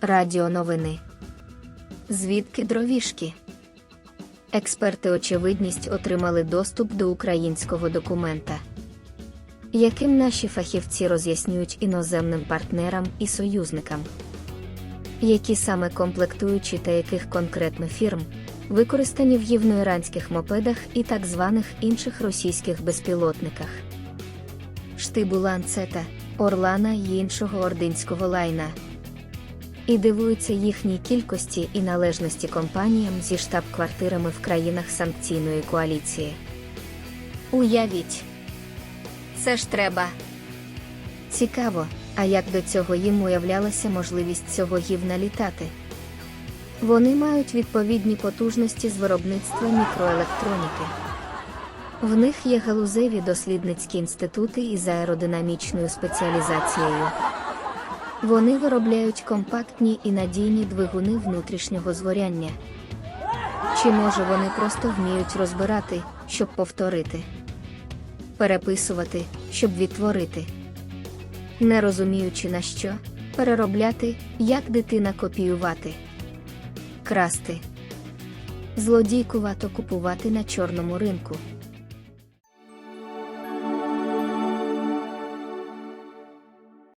Радіоновини. Звідки дровішки? Експерти очевидність отримали доступ до українського документа, яким наші фахівці роз'яснюють іноземним партнерам і союзникам, які саме комплектуючі та яких конкретно фірм використані в євноіранських мопедах і так званих інших російських безпілотниках. Штибу ланцета, Орлана й іншого ординського лайна. І дивуються їхній кількості і належності компаніям зі штаб-квартирами в країнах санкційної коаліції. Уявіть, це ж треба. Цікаво, а як до цього їм уявлялася можливість цього гівна літати? Вони мають відповідні потужності з виробництва мікроелектроніки. В них є галузеві дослідницькі інститути із аеродинамічною спеціалізацією. Вони виробляють компактні і надійні двигуни внутрішнього згоряння. Чи може вони просто вміють розбирати, щоб повторити, переписувати, щоб відтворити, не розуміючи на що, переробляти, як дитина копіювати, красти, злодійкувато купувати на чорному ринку.